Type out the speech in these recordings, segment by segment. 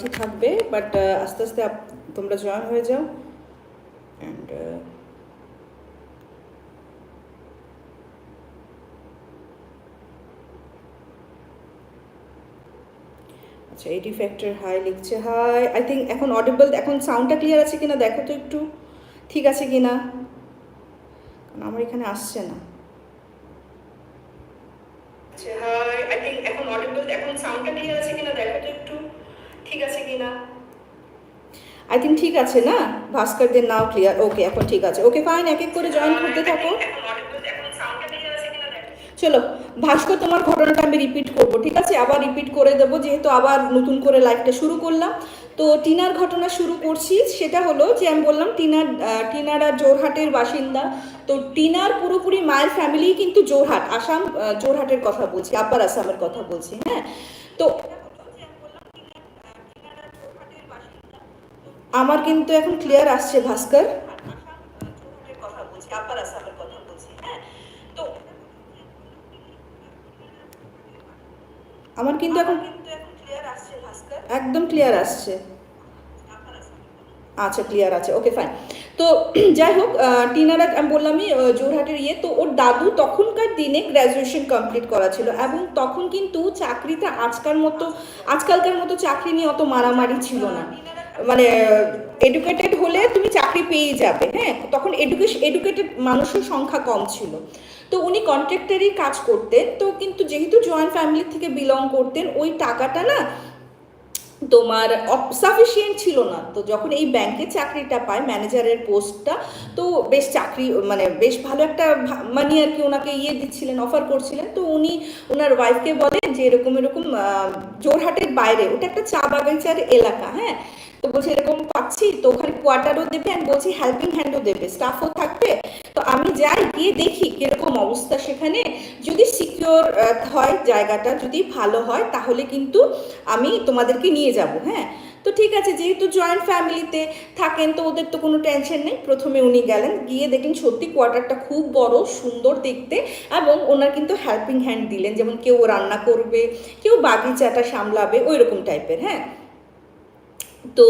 ঠিক থাকবে বাট আস্তে আস্তে তোমরা জয়েন হয়ে যাও অ্যান্ড আচ্ছা এইটি ফ্যাক্টর হাই লিখছে। হাই আই থিঙ্ক এখন অডিবল এখন সাউন্ডটা ক্লিয়ার আছে কিনা দেখো তো একটু। ঠিক আছে কিনা? কারণ আমার এখানে আসছে না। হাই আই থিঙ্ক এখন অডিবল এখন সাউন্ডটা ক্লিয়ার আছে কিনা দেখো তো একটু। ঠিক আছে কিনা আই থিঙ্ক ঠিক আছে না? ভাস্করদের নাও ক্লিয়ার ওকে এখন ঠিক আছে। ওকে ফাইন এক এক করে জয়েন করতে থাকো। চলো, ভাস্কর, তোমার ঘটনাটা আমি রিপিট করব, ঠিক আছে? আবার রিপিট করে দেবো, যেহেতু আবার নতুন করে লাইফটা শুরু করলাম। তো টিনার ঘটনা শুরু করছি। সেটা হলো যে আমি বললাম টিনার টিনারা জোরহাটের বাসিন্দা। তো টিনার পুরোপুরি মায়ের ফ্যামিলি কিন্তু জোরহাট। আসাম জোরহাটের কথা বলছি আপার আসামের কথা বলছি হ্যাঁ? তো আমার কিন্তু এখন ক্লিয়ার আসছে, ভাস্কর। আমার কিন্তু এখন একদম ক্লিয়ার আসছে। আচ্ছা ক্লিয়ার আছে ওকে ফাইন তো, যাই হোক টিনারা আমি বললামই জোরহাটের ইয়ে তো ওর দাদু তখনকার দিনে গ্র্যাজুয়েশন কমপ্লিট করা ছিল এবং তখন কিন্তু চাকরিতে আজকাল মতো আজকালকার মতো চাকরি নিয়ে অত মারামারি ছিল না। মানে এডুকেটেড হলে তুমি চাকরি পেয়ে যাবে হ্যাঁ? তখন এডুকেশন এডুকেটেড মানুষের সংখ্যা কম ছিল। তো উনি কন্ট্রাক্টারই কাজ করতেন, তো কিন্তু যেহেতু জয়েন্ট ফ্যামিলি থেকে বিলং করতেন, ওই টাকাটা না তোমার সাফিসিয়েন্ট ছিল না। তো যখন এই ব্যাংকে চাকরিটা পায় ম্যানেজারের পোস্টটা, তো বেশ চাকরি মানে বেশ ভালো একটা মানি আর কি ওনাকে ইয়ে দিচ্ছিলেন অফার করছিলেন। তো উনি ওনার ওয়াইফকে বলেন যে এরকম এরকম জোরহাটের বাইরে, ওটা একটা চা বাগাইচার এলাকা হ্যাঁ? তো বলছে, এরকম পাচ্ছি? তো ওখানে কোয়ার্টারও দেবে আমি বলছি হেল্পিং হ্যান্ডও দেবে স্টাফও থাকবে। তো আমি যাই, গিয়ে দেখি কীরকম অবস্থা সেখানে। যদি সিকিওর হয় জায়গাটা, যদি ভালো হয়, তাহলে কিন্তু আমি তোমাদেরকে নিয়ে যাব হ্যাঁ? তো ঠিক আছে, যেহেতু জয়েন্ট ফ্যামিলিতে থাকেন, তো ওদের তো কোনো টেনশন নেই। প্রথমে উনি গেলেন, গিয়ে দেখলেন সত্যি কোয়ার্টারটা খুব বড়, সুন্দর দেখতে এবং ওনার কিন্তু হেল্পিং হ্যান্ড দিলেন। যেমন কেউ রান্না করবে, কেউ বাগিচাটা সামলাবে ওই রকম টাইপের হ্যাঁ? তো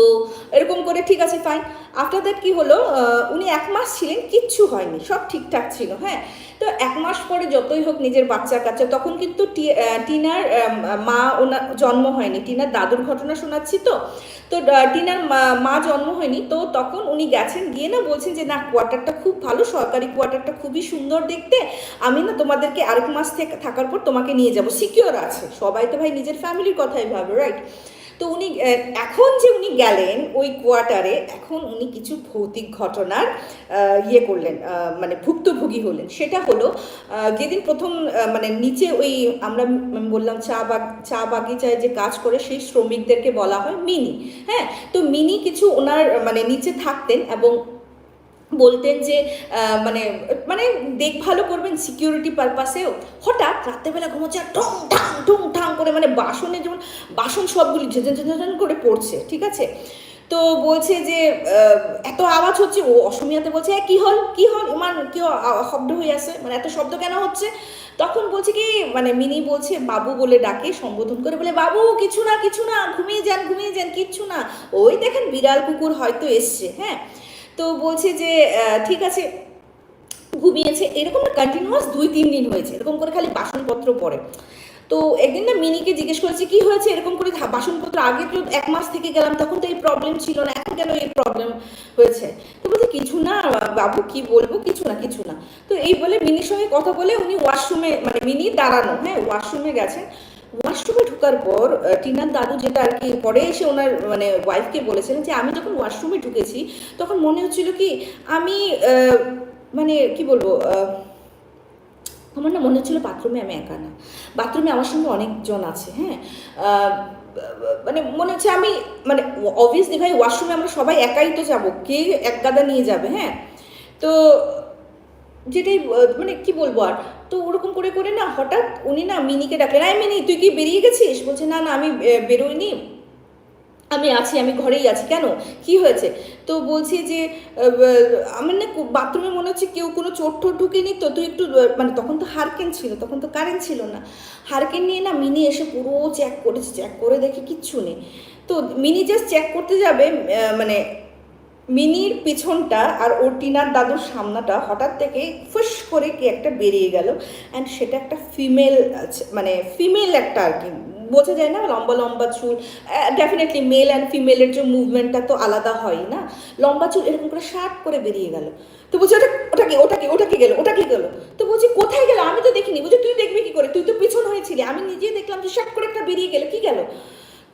এরকম করে ঠিক আছে ফাইন আফটার দ্যাট কি হলো উনি এক মাস ছিলেন, কিচ্ছু হয়নি, সব ঠিকঠাক ছিল হ্যাঁ। তো এক মাস পরে যতই হোক নিজের বাচ্চা কাচ্চা তখন কিন্তু টিনার মা, ওনার জন্ম হয়নি, টিনার দাদুর ঘটনা শোনাচ্ছি তো। তো টিনার মা জন্ম হয়নি, তো তখন উনি গেছেন, গিয়ে না বলছেন যে, না কোয়ার্টারটা খুব ভালো, সরকারি কোয়ার্টারটা খুবই সুন্দর দেখতে। আমি না তোমাদেরকে আরেক মাস থেকে থাকার পর তোমাকে নিয়ে যাব সিকিওর আছে। সবাই তো ভাই নিজের ফ্যামিলির কথাই ভাবে রাইট তো উনি এখন যে উনি গেলেন, ওই কোয়ার্টারে এখন উনি কিছু ভৌতিক ঘটনার ইয়ে করলেন মানে ভুক্তভোগী হলেন। সেটা হলো যেদিন প্রথম মানে নিচে ওই আমরা বললাম চা বাগ, চা বাগিচায় যে কাজ করে সেই শ্রমিকদেরকে বলা হয় মিনি। হ্যাঁ তো মিনি কিছু ওনার মানে নিচে থাকতেন এবং বলতেন যে মানে মানে দেখভালও করবেন সিকিউরিটি পারপাসেও হঠাৎ রাত্রেবেলা ঘুমোচ্ছে আর ঠং ঠাং ঠং ঠাং করে মানে বাসনে যেমন বাসন সবগুলি ঝেঝন ঝেঝন করে পড়ছে ঠিক আছে? তো বলছে যে এত আওয়াজ হচ্ছে ও অসমিয়াতে বলছে "এ, কি হল? কি হল? ইমান কি শব্দ হয়ে আছে? মানে এত শব্দ কেন হচ্ছে? তখন বলছে কি মানে মিনি বলছে বাবু বলে ডাকে সম্বোধন করে বলে বাবু কিছু না কিছু না ঘুমিয়ে যান ঘুমিয়ে যান কিচ্ছু না। ওই দেখেন বিড়াল কুকুর হয়তো এসছে হ্যাঁ? তো বলছে যে ঠিক আছে, ঘুমিয়েছে। এরকম না কন্টিনিউয়াস দুই, তিন দিন হয়েছে। এরকম করে খালি বাসনপত্র পড়ে। তো একদিন না মিনিকে জিজ্ঞেস করেছে, কি হয়েছে? এরকম করে বাসনপত্র আগে তো এক মাস থেকে গেলাম, তখন তো এই প্রবলেম ছিল না। এখন কেন এই প্রবলেম হয়েছে? তো বলছে, কিছু না, বাবু, কি বলব? কিছু না কিছু না। তো এই বলে মিনির সঙ্গে কথা বলে উনি ওয়াশরুমে মানে মিনি দাঁড়ানো হ্যাঁ ওয়াশরুমে গেছেন ওয়াশরুমে ঢোকার পর টিনার দাদু যেটা আর কি, পরে এসে ওনার মানে ওয়াইফকে বলেছিলেন যে, আমি যখন ওয়াশরুমে ঢুকেছি, তখন মনে হচ্ছিল কি, আমি মানে কি বলব আমার না মনে হচ্ছিল বাথরুমে আমি একা না। বাথরুমে আমার সঙ্গে অনেকজন আছে হ্যাঁ? মানে মনে হচ্ছে আমি মানে অবভিয়াসলি ভাই ওয়াশরুমে আমরা সবাই একাই তো যাব, কে এক গাদা নিয়ে যাবে হ্যাঁ? তো, যেটাই মানে কি বলব আর তো ওরকম করে করে না হঠাৎ উনি না মিনিকে ডাকলেন আই মিনি, তুই কি বেরিয়ে গেছিস? বলছে, না না, আমি বেরোইনি। আমি আছি, আমি ঘরেই আছি। কেন? কি হয়েছে? তো বলছি যে আমার না বাথরুমে মনে হচ্ছে কেউ কোনো চোট টোট ঢুকেনি। তো তুই একটু মানে তখন তো হারকেন ছিল, তখন তো কারেন্ট ছিল না। হারকেন নিয়ে না মিনি এসে পুরো চেক করেছে চেক করে দেখে কিচ্ছু নেই। তো মিনি জাস্ট চেক করতে যাবে মানে মিনির পিছনটা আর ওর টিনার দাদুর সামনাটা হঠাৎ থেকে ফুস করে কি একটা বেরিয়ে গেল। অ্যান্ড সেটা একটা ফিমেল মানে ফিমেল একটা আর কি। বোঝা যায় না, লম্বা লম্বা চুল। ডেফিনেটলি মেল অ্যান্ড ফিমেলের যে মুভমেন্টটা তো আলাদা হয় না। লম্বা চুল এরকম করে শার্ট করে বেরিয়ে গেল। তো বলছি, ওটা ওটা কি ওটা কি ওটা কি গেল, ওটা কি গেল? তো বলছি, কোথায় গেল? আমি তো দেখিনি। বলছি, তুই দেখবি কি করে? তুই তো পিছন হয়েছিলি। আমি নিজেই দেখলাম যে শার্ট করে একটা বেরিয়ে গেল। কি গেল?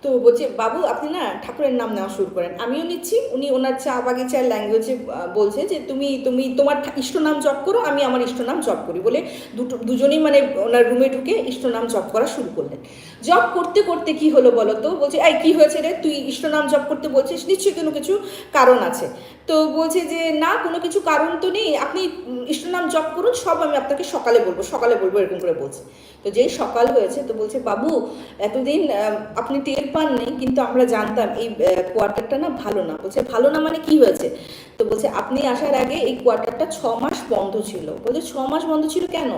তো বলছে, বাবু, আপনি না ঠাকুরের নাম নেওয়া শুরু করেন। আমিও নিচ্ছি, উনি ওনার চা বাগিচার ল্যাঙ্গুয়েজে বলছে যে, তুমি তুমি তোমার ইষ্ট নাম জপ করো, আমি আমার ইষ্ট নাম জপ করি। বলে দুটো, দুজনেই মানে ওনার রুমে ঢুকে ইষ্ট নাম জপ করা শুরু করলেন। জপ করতে করতে কি হলো বলো তো? বলছে এই কি হয়েছে রে? তুই ইষ্ট নাম জপ করতে বলছিস? নিশ্চয়ই কোনো কিছু কারণ আছে। তো বলছে যে না কোনো কিছু কারণ তো নেই। আপনি উম, ইষ্ট নাম জপ করুন সব আমি আপনাকে সকালে বলব সকালে বলব এরকম করে বলছে। তো যেই সকাল হয়েছে তো বলছে বাবু এতদিন আপনি টের পাননি কিন্তু আমরা জানতাম এই কোয়ার্টারটা না ভালো না। বলছে ভালো না মানে কি হয়েছে? তো বলছে আপনি আসার আগে এই কোয়ার্টারটা ছ মাস বন্ধ ছিল। বলছে ছ মাস বন্ধ ছিল কেন?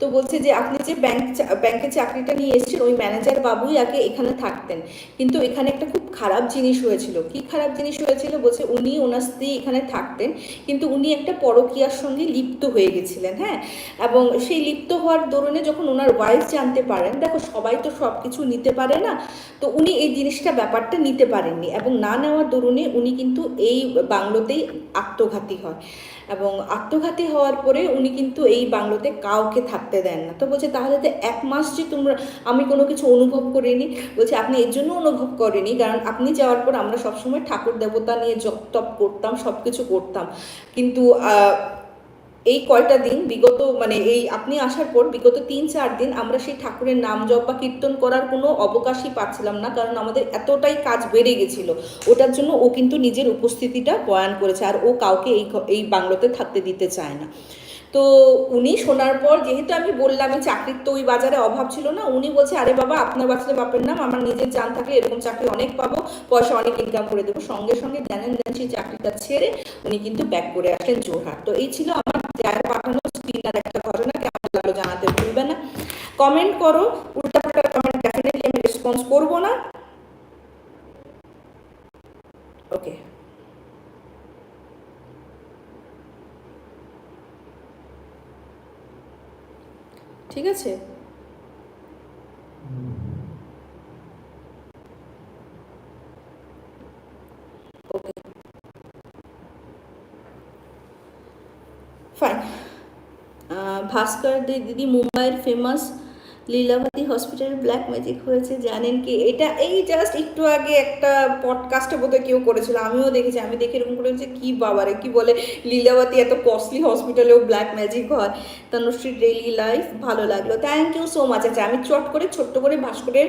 তো বলছে যে আপনি যে ব্যাংক ব্যাংকে চাকরিটা নিয়ে এসেছেন, ওই ম্যানেজার বাবুই আগে এখানে থাকতেন। কিন্তু এখানে একটা খুব খারাপ জিনিস হয়েছিল। কি খারাপ জিনিস হয়েছিল? বলছে উনি, ওনার স্ত্রী এখানে থাকতেন, কিন্তু উনি একটা পরকীয়ার সঙ্গে লিপ্ত হয়ে গেছিলেন হ্যাঁ? এবং সেই লিপ্ত হওয়ার দরুনে যখন ওনার ওয়াইফ জানতে পারেন, দেখো সবাই তো সব কিছু নিতে পারে না, তো উনি এই জিনিসটা, ব্যাপারটা নিতে পারেননি। এবং না নেওয়ার দরুনে উনি কিন্তু এই বাংলোতেই আত্মঘাতী হয়। এবং আত্মঘাতী হওয়ার পরে উনি কিন্তু এই বাংলোতে কাউকে থাকতে দেন না। তো বলছে, তাহলে তো এক মাস যে তোমরা, আমি কোনো কিছু অনুভব করিনি। বলছে, আপনি এর জন্য অনুভব করেনি, কারণ আপনি যাওয়ার পর আমরা সবসময় ঠাকুর দেবতা নিয়ে জপ টপ করতাম সব কিছু করতাম। কিন্তু এই কয়টা দিন বিগত মানে এই আপনি আসার পর বিগত তিন চার দিন আমরা সেই ঠাকুরের নাম জপ বা কীর্তন করার কোনো অবকাশই পাচ্ছিলাম না, কারণ আমাদের এতটাই কাজ বেড়ে গেছিল। ওটার জন্য ও কিন্তু নিজের উপস্থিতিটা বয়ান করেছে, আর ও কাউকে এই এই বাংলোতে থাকতে দিতে চায় না। তো উনি শোনার পর যেহেতু আমি বললাম চাকরির তো ওই বাজারে অভাব ছিল না, উনি বলছে, আরে বাবা, আপনার বাচ্চাদের বাপের নাম, আমার নিজের জান থাকলে এরকম চাকরি অনেক পাবো, পয়সা অনেক ইনকাম করে দেবো। সঙ্গে সঙ্গে জানেন দেন সেই চাকরিটা ছেড়ে উনি কিন্তু ব্যাক করে আসলেন জোরহাট। তো এই ছিল আমার যার পাঠানো স্ক্রিনার একটা ঘটনা কেমন লাগল জানাতে ভুলবে না। কমেন্ট করো উল্টাপাল্টা কমেন্ট ডেফিনেটলি আমি রেসপন্স করব না। ওকে ঠিক আছে? ফাইন ভাস্কর দি দিদি মুম্বাইয়ের famous Lilavati hospital black magic হয়েছে, জানেন কি? এটা এই জাস্ট একটু আগে একটা পডকাস্টে বোধহয় কেউ করেছিল, আমিও দেখেছি, আমি দেখে এরকম করে যে কি বাবারে, কি বলে লীলাবতী এত কস্টলি হসপিটালেও ব্ল্যাক ম্যাজিক হয়। তনুশ্রী ডেইলি লাইফ ভালো লাগল। থ্যাংক ইউ সো মাচ আচ্ছা আমি চট করে, ছোট্ট করে ভাস্করের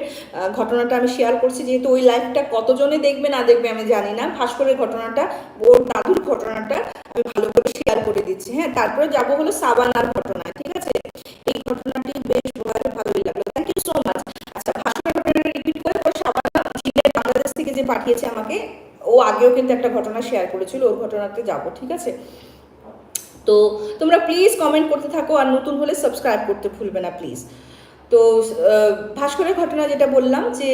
ঘটনাটা আমি শেয়ার করছি, যেহেতু ওই লাইফটা কতজনে দেখবে না দেখবে আমি জানি না। ভাস্করের ঘটনাটা, ওর দাদুর ঘটনাটা আমি ভালো দিচ্ছি। হ্যাঁ তারপরে যাব হলো সাবানার ঘটনায়, ঠিক আছে? এই ঘটনাটি বেশ ভালো ভালোই লাগল। থ্যাংক ইউ সো মাচ আচ্ছা ভাস্করের ঘটনা রিপিট করে ওর সাবানা ঝিলে বাংলাদেশ থেকে যে পাঠিয়েছে আমাকে, ও আগেও কিন্তু একটা ঘটনা শেয়ার করেছিল, ওর ঘটনাতে যাব, ঠিক আছে? তো তোমরা প্লিজ কমেন্ট করতে থাকো আর নতুন হলে সাবস্ক্রাইব করতে ভুলবে না প্লিজ তো ভাস্করের ঘটনা যেটা বললাম যে,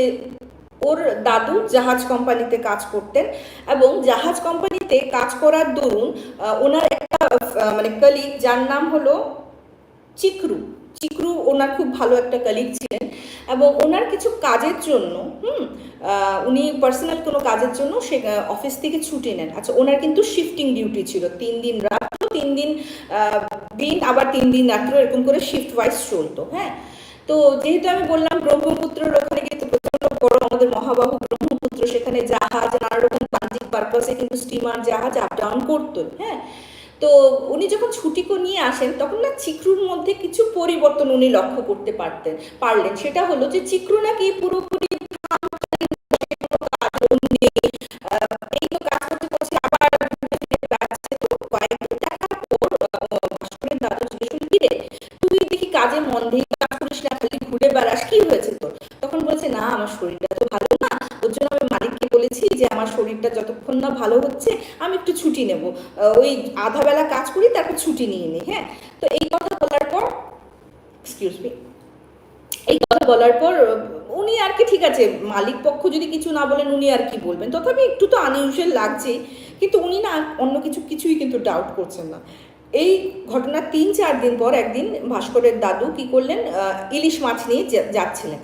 ওর দাদু জাহাজ কোম্পানিতে কাজ করতেন এবং জাহাজ কোম্পানিতে কাজ করার দরুন ওনার মানে কলিগ যার নাম হলো চিকরু। চিকরু ওনার খুব ভালো একটা কলিগ ছিলেন এবং ওনার কিছু কাজের জন্য, হুম উনি পার্সোনাল কোনো কাজের জন্য সে অফিস থেকে ছুটি নেন। আচ্ছা ওনার কিন্তু শিফটিং ডিউটি ছিল, তিন দিন রাত্র তিন দিন দিন, আবার তিন দিন রাত্র এরকম করে শিফট ওয়াইজ চলতো হ্যাঁ। তো যেহেতু আমি বললাম ব্রহ্মপুত্রের ওখানে কিন্তু প্রচণ্ড বড় আমাদের মহাবাহু ব্রহ্মপুত্র, সেখানে জাহাজ, নানা রকম বাণিজ্যিক পারপাসে কিন্তু স্টিমার জাহাজ আপ ডাউন করতো হ্যাঁ। তো উনি যখন ছুটিকো নিয়ে আসেন, তখন না চিক্রুর মধ্যে কিছু পরিবর্তন উনি লক্ষ্য করতে পারতেন, পারলেন। সেটা হলো যে চিক্রু নাকি পুরোপুরি ছুটি নেব। ওই আধা বেলা কাজ করি, তারপর ছুটি নিয়ে নিই হ্যাঁ? তো এই কথা বলার পর এক্সকিউজ মি এই কথা বলার পর উনি আর কি ঠিক আছে, মালিক পক্ষ যদি কিছু না বলেন, উনি আর কি বলবেন? তথাপি একটু তো আনইউজুয়াল লাগছেই, কিন্তু উনি না অন্য কিছু, কিছুই কিন্তু ডাউট করছেন না। এই ঘটনার তিন, চার দিন পর একদিন ভাস্করের দাদু কি করলেন ইলিশ মাছ নিয়ে যাচ্ছিলেন।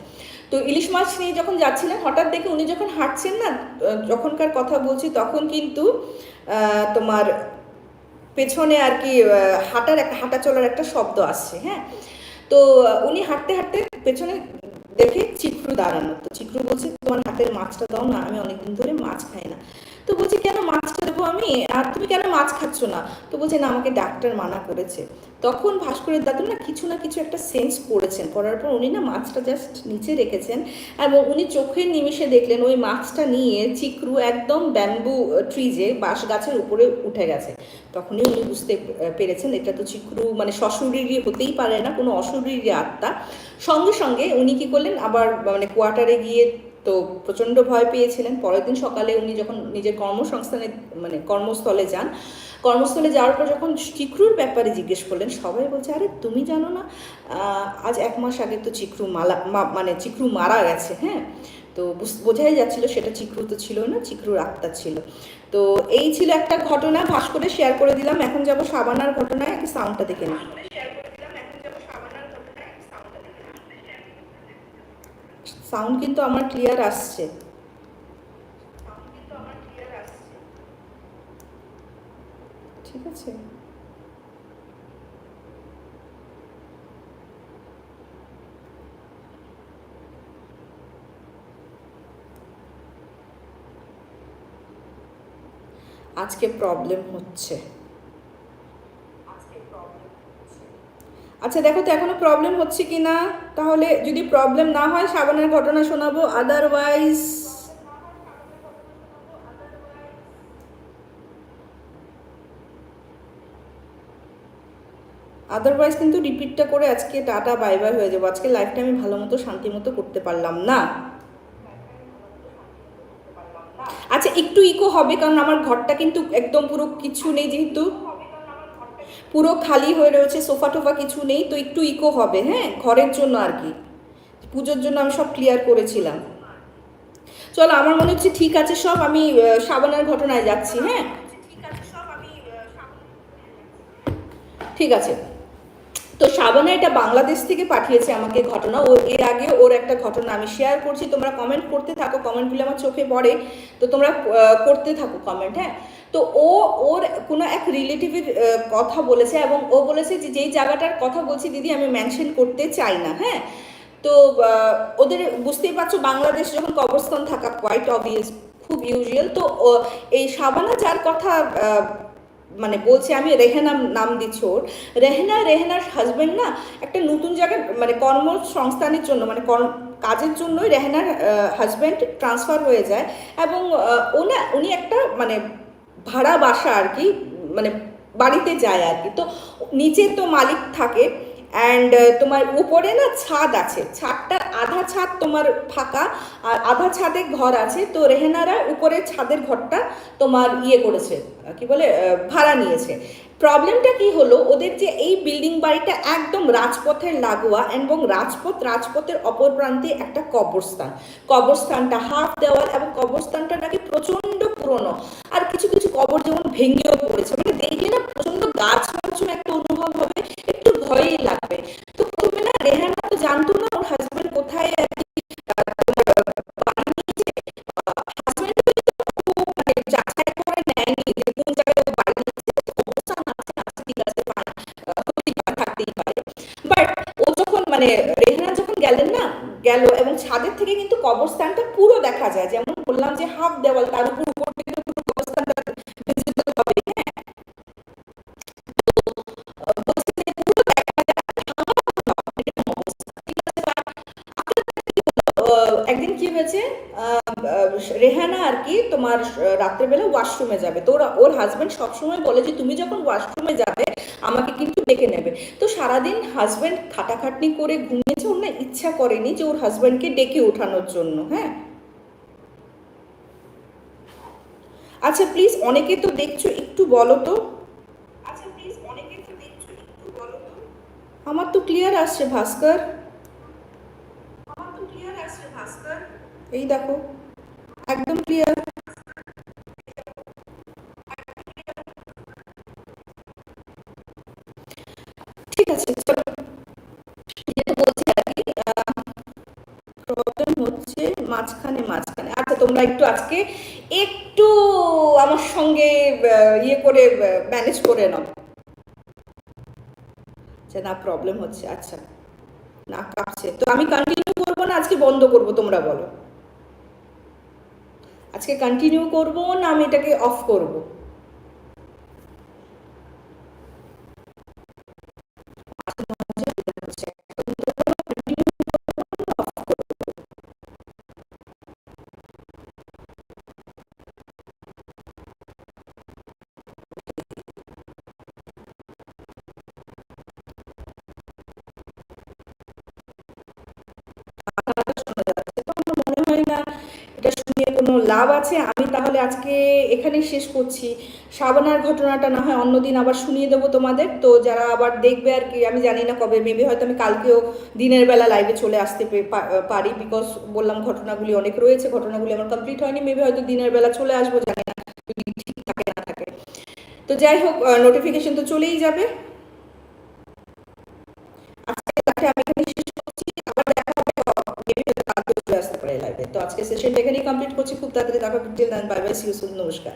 তো ইলিশ মাছ নিয়ে যখন যাচ্ছিলেন, হঠাৎ দেখে উনি যখন হাঁটছেন না যখনকার কথা বলছি, তখন কিন্তু তোমার পেছনে আর কি হাঁটার একটা, হাঁটা চলার একটা শব্দ আসছে হ্যাঁ? তো উনি হাঁটতে হাঁটতে পেছনে দেখে চিক্রু দাঁড়ানো। তো চিক্রু বলছে, তোমার হাতের মাছটা দাও না, আমি অনেকদিন ধরে মাছ খাই না। তো বলছি, কেন আমি আর তুমি কেন মাছ খাচ্ছ না? তো বলছে, না, আমাকে ডাক্তার মানা করেছে। তখন ভাস্করের দাদু না কিছু না কিছু একটা সেন্স করেছেন। করার পর উনি না মাছটা জাস্ট নিচে রেখেছেন এবং উনি চোখের নিমিষে দেখলেন ওই মাছটা নিয়ে চিক্রু একদম ব্যাম্বু ট্রিজে বাঁশ গাছের উপরে উঠে গেছে। তখনই উনি বুঝতে পেরেছেন এটা তো চিক্রু মানে সশরীরই হতেই পারে না, কোনো অশরীরী আত্মা। সঙ্গে সঙ্গে উনি কি করলেন, আবার মানে কোয়ার্টারে গিয়ে তো প্রচণ্ড ভয় পেয়েছিলেন। পরের দিন সকালে উনি যখন নিজের কর্মসংস্থানে মানে কর্মস্থলে যান, কর্মস্থলে যাওয়ার পর যখন চিক্রুর ব্যাপারে জিজ্ঞেস করলেন, সবাই বলছে, আরে, তুমি জানো না আজ এক মাস আগে তো চিক্রু মালা মানে চিক্রু মারা গেছে হ্যাঁ? তো বুঝ- বোঝাই যাচ্ছিল সেটা চিক্রু তো ছিল না, চিক্রুর আত্মা ছিল। তো এই ছিল একটা ঘটনা ভাস করে শেয়ার করে দিলাম। এখন যাব সাবানার ঘটনায় একটু সাউন্ডটা দেখে নিই। সাউন্ড কিন্তু আমার ক্লিয়ার আসছে। ঠিক আছে? আজকে প্রবলেম হচ্ছে। আচ্ছা দেখো তো এখনও প্রবলেম হচ্ছে কি না তাহলে যদি প্রবলেম না হয়, সাবানের ঘটনা শোনাবো। আদারওয়াইজ আদারওয়াইজ কিন্তু রিপিটটা করে আজকে টাটা বাই বাই হয়ে যাব। আজকে লাইফটা আমি ভালো মতো শান্তি মতো করতে পারলাম না। আচ্ছা একটু ইকো হবে, কারণ আমার ঘরটা কিন্তু একদম পুরো কিছু নেই যেহেতু। পুরো খালি হয়ে রয়েছে, সোফা টোফা কিছু নেই, তো একটু ইকো হবে হ্যাঁ? ঘরের জন্য আর কি। পুজোর জন্য আমি সব ক্লিয়ার করেছিলাম। চলো, আমার মনে হচ্ছে ঠিক আছে সব, আমি সাবানের ঘটনায় যাচ্ছি হ্যাঁ? ঠিক আছে। তো শাবানা এটা বাংলাদেশ থেকে পাঠিয়েছে আমাকে ঘটনা, ও এর আগে ওর একটা ঘটনা আমি শেয়ার করছি, তোমরা কমেন্ট করতে থাকো কমেন্টগুলো আমার চোখে পড়ে, তো তোমরা করতে থাকো কমেন্ট হ্যাঁ? তো ও, ওর কোনো এক রিলেটিভের কথা বলেছে এবং ও বলেছে যে যেই জায়গাটার কথা বলছি দিদি আমি মেনশন করতে চাই না হ্যাঁ? তো ওদের বুঝতেই পারছ বাংলাদেশ যখন কবরস্থান থাকা কোয়াইট অবভিয়াস খুব ইউজুয়াল তো এই সাবানা যার কথা মানে বলছে, আমি রেহেনা নাম দিচ্ছি ওর, রেহেনা, রেহেনার হাজব্যান্ড না একটা নতুন জায়গায় মানে কর্মসংস্থানের জন্য মানে কর্ম কাজের জন্যই রেহেনার হাজব্যান্ড ট্রান্সফার হয়ে যায় এবং ও না, উনি একটা মানে ভাড়া বাসা আর কি মানে বাড়িতে যায় আর কি। তো নিচে তো মালিক থাকে অ্যান্ড তোমার উপরে না ছাদ আছে। ছাদটা আধা ছাদ তোমার ফাঁকা, আর আধা ছাদে ঘর আছে। তো রেহেনারা উপরে ছাদের ঘরটা তোমার ইয়ে করেছে কি বলে ভাড়া নিয়েছে। প্রবলেমটা কি হলো? ওদের যে এই বিল্ডিং বাড়িটা একদম রাজপথের লাগোয়া এবং রাজপথ, রাজপথের অপর প্রান্তে একটা কবরস্থান। কবরস্থানটা হাফ দেওয়াল এবং কবরস্থানটা নাকি প্রচণ্ড পুরনো। আর কিছু কিছু কবর যেমন ভেঙেও পড়েছে। মানে দেখলে না প্রচণ্ড গাছ হবে ভয়ই লাগবে। তো প্রথমে রেহানা তো জানতো না ওর হাজবেন্ড কোথায় আর কি, মানে মানে রেহানা যখন গেলেন না গেল এবং ছাদের থেকে কিন্তু কবরস্থানটা পুরো দেখা যায়। যেমন বললাম যে হাফ দেওয়াল তার উপর রাত্রেবেলা ওয়াশরুমে যাবে। তো ওরা ওর হাজব্যান্ড সবসময় বলে যে, তুমি যখন ওয়াশরুমে যাবে, আমাকে কিন্তু ডেকে নেবে। তো সারাদিন হাজব্যান্ড খাটাখাটনি করে ঘুমিয়েছে, ওর না ইচ্ছা করেনি যে ওর হাজব্যান্ডকে ডেকে ওঠানোর জন্য হ্যাঁ? আচ্ছা প্লিজ অনেকে তো দেখছ, একটু বলো তো। আচ্ছা প্লিজ অনেকে তো দেখছ, একটু বলো আমার তো ক্লিয়ার আসছে, ভাস্কর। আমার তো ক্লিয়ার আসছে, ভাস্কর। এই দেখো, একদম ক্লিয়ার ঠিক আছে চলো যেটা বলছি আর কি প্রবলেম হচ্ছে মাঝখানে মাঝখানে। আচ্ছা তোমরা একটু আজকে একটু আমার সঙ্গে ইয়ে করে ম্যানেজ করে নাও। আচ্ছা না প্রবলেম হচ্ছে আচ্ছা। না, কাঁপছে। তো আমি কন্টিনিউ করব না, আজকে বন্ধ করব, তোমরা বলো। আজকে কন্টিনিউ করব না, আমি এটাকে অফ করব? লাভ আছে? আমি তাহলে আজকে এখানেই শেষ করছি। সাবানার ঘটনাটা না হয় অন্যদিন আবার শুনিয়ে দেবো তোমাদের। তো যারা আবার দেখবে আর কি, আমি জানি না কবে মেবি হয়তো আমি কালকেও দিনের বেলা লাইভে চলে আসতে পারি। বিকজ বললাম ঘটনাগুলি অনেক রয়েছে, ঘটনাগুলি আমার কমপ্লিট হয়নি। মেবি হয়তো দিনের বেলা চলে আসব, জানি না ঠিক থাকে, না থাকে। তো যাই হোক নোটিফিকেশন তো চলেই যাবে। আজকে আমি কালকে লাগবে। তো আজকে সেশনটা এখানেই কমপ্লিট করছি। খুব তাড়াতাড়ি দেখা till then bye bye see you নমস্কার।